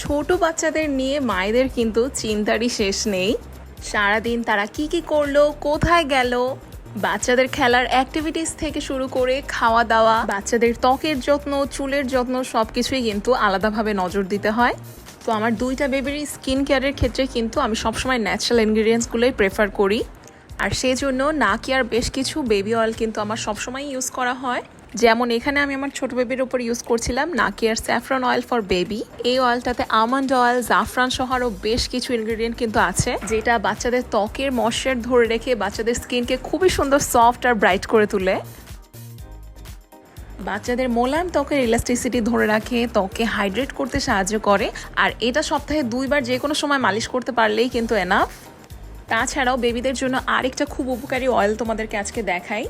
ছোট বাচ্চাদের নিয়ে মায়েদের কিন্তু চিন্তারই শেষ নেই। সারাদিন তারা কি কি করল, কোথায় গেল? বাচ্চাদের খেলার অ্যাক্টিভিটিস থেকে শুরু করে খাওয়া দাওয়া বাচ্চাদের ত্বকের যত্ন, চুলের যত্ন সব কিছুই কিন্তু আলাদাভাবে নজর দিতে হয়। তো আমার দুইটা বেবির স্কিন কেয়ারের ক্ষেত্রে কিন্তু আমি সবসময় ন্যাচারাল ইনগ্রিডিয়েন্টসগুলোই প্রেফার করি। আর সেই জন্য নাকিয়ার বেশ কিছু বেবি অয়েল কিন্তু আমার সবসময় ইউজ করা হয়। যেমন এখানে আমি আমার ছোট বেবির উপর ইউজ করছিলাম নাকিয়ার স্যাফরন অয়েল ফর বেবি এই অয়েলটাতে আমন্ড অয়েল জাফরান সহ আরও বেশ কিছু ইনগ্রেডিয়েন্ট কিন্তু আছে, যেটা বাচ্চাদের ত্বকের ময়শ্চার ধরে রেখে বাচ্চাদের স্কিনকে খুবই সুন্দর সফট আর ব্রাইট করে তোলে। বাচ্চাদের মোলায়েম ত্বকের ইলাস্টিসিটি ধরে রাখে ত্বকে হাইড্রেট করতে সাহায্য করে, আর এটা সপ্তাহে দুইবার যে কোনো সময় মালিশ করতে পারলেই কিন্তু এনাফ তাছাড়াও বেবিদের জন্য আরেকটা খুব উপকারী অয়েল তোমাদেরকে আজকে দেখাই।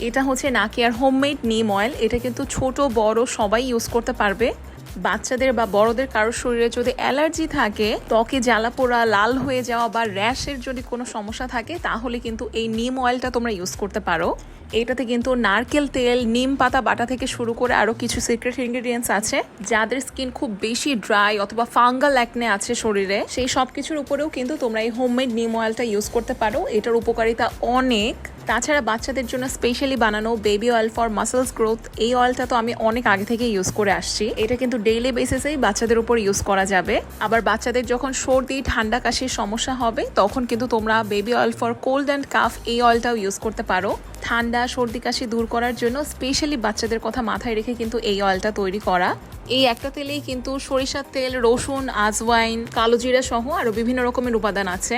এটা হচ্ছে নাকিয়ার হোমমেড নিম অয়েল। এটা কিন্তু ছোট, বড়, সবাই ইউজ করতে পারবে। বাচ্চাদের বা বড়দের কারোর শরীরে যদি অ্যালার্জি থাকে, ত্বকে জ্বালা পোড়া, লাল হয়ে যাওয়া বা র্যাশের যদি কোনো সমস্যা থাকে, তাহলে কিন্তু এই নিম অয়েলটা তোমরা ইউজ করতে পারো। এটাতে কিন্তু নারকেল তেল, নিম পাতা বাটা থেকে শুরু করে আরও কিছু সিক্রেট ইনগ্রিডিয়েন্টস আছে। যাদের স্কিন খুব বেশি ড্রাই অথবা ফাঙ্গাল অ্যাকনে আছে শরীরে, সেই সব কিছুর উপরেও কিন্তু তোমরা এই হোমমেড নিম অয়েলটা ইউজ করতে পারো। এটার উপকারিতা অনেক। তাছাড়া বাচ্চাদের জন্য স্পেশালি বানানো baby oil for muscles growth এই অয়েলটা তো আমি অনেক আগে থেকে ইউজ করে আসছি। এটা কিন্তু ডেইলি বেসিসেই বাচ্চাদের উপর ইউজ করা যাবে। আবার বাচ্চাদের যখন সর্দি, ঠান্ডা, কাশির সমস্যা হবে, তখন কিন্তু তোমরা baby oil for cold and cough এই অয়েলটাও ইউজ করতে পারো। ঠান্ডা, সর্দি, কাশি দূর করার জন্য স্পেশালি বাচ্চাদের কথা মাথায় রেখে কিন্তু এই অয়েলটা তৈরি করা। এই একটা তেলেই কিন্তু সরিষার তেল, রসুন, আজওয়াইন, কালো জিরা সহ আরও বিভিন্ন রকমের উপাদান আছে।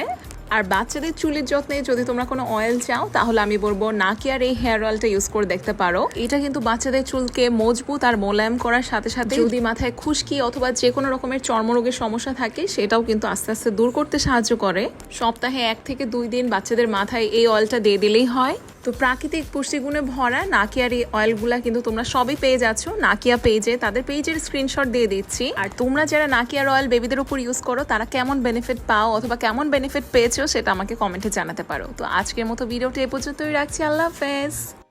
আর বাচ্চাদের চুলের যত্নে যদি তোমরা কোনো অয়েল চাও, তাহলে আমি বলব নাকিয়ার এই হেয়ার অয়েলটা ইউজ করে দেখতে পারো। এটা কিন্তু বাচ্চাদের চুলকে মজবুত আর মোলায়েম করার সাথে সাথে যদি মাথায় খুশকি অথবা যে কোনো রকমের চর্মরোগের সমস্যা থাকে, সেটাও কিন্তু আস্তে আস্তে দূর করতে সাহায্য করে। সপ্তাহে এক থেকে দুই দিন বাচ্চাদের মাথায় এই অয়েলটা দিয়ে দিলেই হয়। তো প্রাকৃতিক পুষ্টিগুণে ভরা নাকিয়ার এই অয়েলগুলা কিন্তু তোমরা সবই পেয়ে যাচ্ছ। নাকিয়া পেজে তাদের পেজের স্ক্রিনশট দিয়ে দিচ্ছি। আর তোমরা যারা নাকিয়ার অয়েল বেবিদের উপর ইউজ করো, তারা কেমন বেনিফিট পাও অথবা কেমন বেনিফিট পেয়েছ সেটা আমাকে কমেন্টে জানাতে পারো। তো আজকের মতো ভিডিওটি এ পর্যন্তই রাখছি। আল্লাহ হাফেজ।